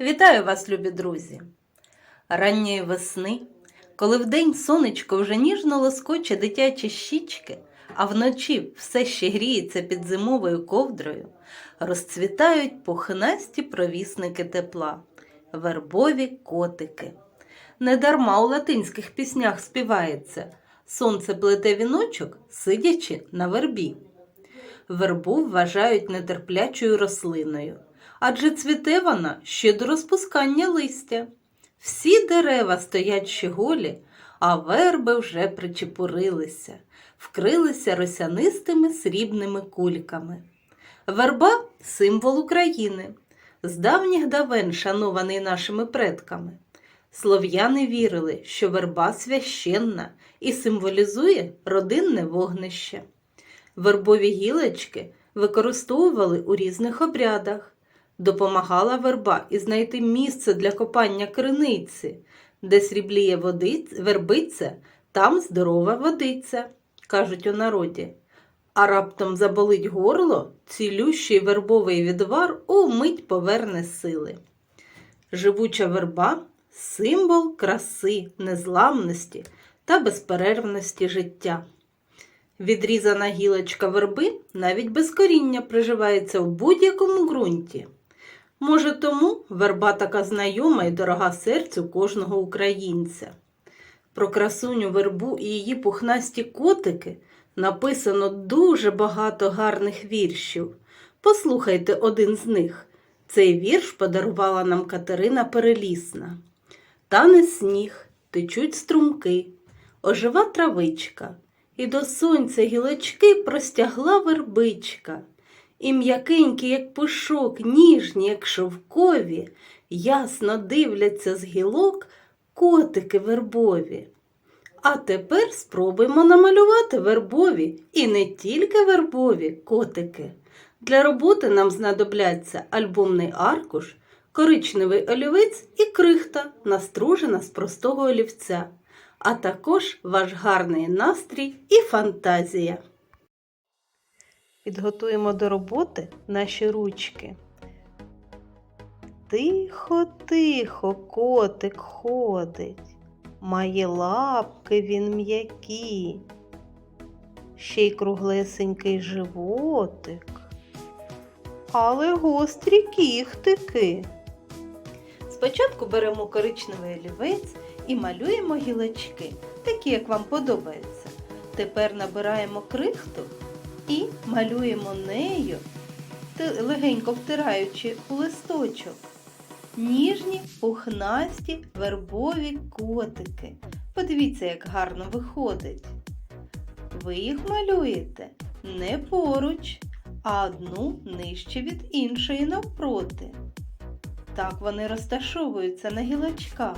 Вітаю вас, любі друзі! Ранньої весни, коли вдень сонечко вже ніжно лоскоче дитячі щічки, а вночі все ще гріється під зимовою ковдрою, розцвітають пухнасті провісники тепла, вербові котики. Недарма у латинських піснях співається Сонце плете віночок, сидячи на вербі. Вербу вважають нетерплячою рослиною, адже цвіте вона ще до розпускання листя. Всі дерева стоять ще голі, а верби вже причепурилися, вкрилися росянистими срібними кульками. Верба символ України, з давніх давен шанований нашими предками. Слов'яни вірили, що верба священна і символізує родинне вогнище. Вербові гілочки використовували у різних обрядах. Допомагала верба і знайти місце для копання криниці, де срібліє вербиця, там здорова водиця, кажуть у народі. А раптом заболить горло, цілющий вербовий відвар умить поверне сили. Живуча верба символ краси, незламності та безперервності життя. Відрізана гілочка верби навіть без коріння приживається в будь-якому ґрунті. Може, тому верба така знайома і дорога серцю кожного українця. Про красуню вербу і її пухнасті котики написано дуже багато гарних віршів. Послухайте один з них. Цей вірш подарувала нам Катерина Перелісна. Тане сніг, течуть струмки, ожива травичка, і до сонця гілочки простягла вербичка. І м'якенькі, як пушок, ніжні, як шовкові, ясно дивляться з гілок котики вербові. А тепер спробуємо намалювати вербові і не тільки вербові котики. Для роботи нам знадобляться альбомний аркуш, коричневий олівець і крихта, настружена з простого олівця, а також ваш гарний настрій і фантазія. Підготуємо до роботи наші ручки. Тихо, тихо, котик ходить, має лапки він м'які, ще й круглесенький животик, але гострі кіхтики. Спочатку беремо коричневий олівець і малюємо гілочки, такі, як вам подобається. Тепер набираємо крихту і малюємо нею, легенько втираючи у листочок. Ніжні, пухнасті вербові котики. Подивіться, як гарно виходить. Ви їх малюєте не поруч, а одну нижче від іншої навпроти. Так вони розташовуються на гілочках.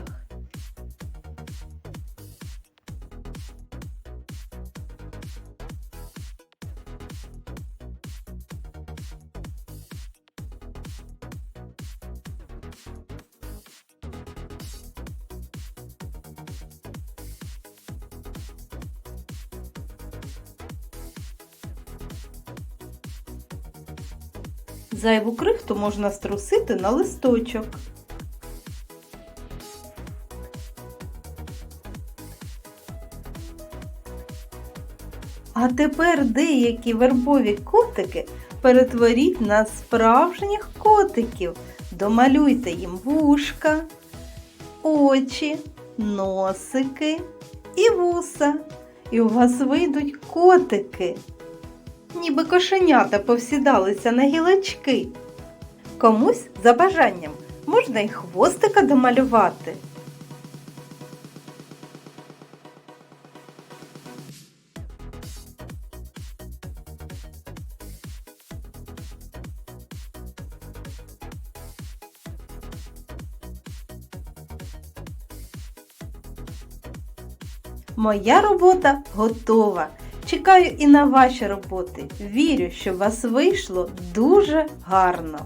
Зайву крихту можна струсити на листочок. А тепер деякі вербові котики перетворіть на справжніх котиків. Домалюйте їм вушка, очі, носики і вуса. І у вас вийдуть котики ніби кошенята повсідалися на гілочки. Комусь за бажанням можна й хвостика домалювати. Моя робота готова. Чекаю і на ваші роботи. Вірю, що у вас вийшло дуже гарно.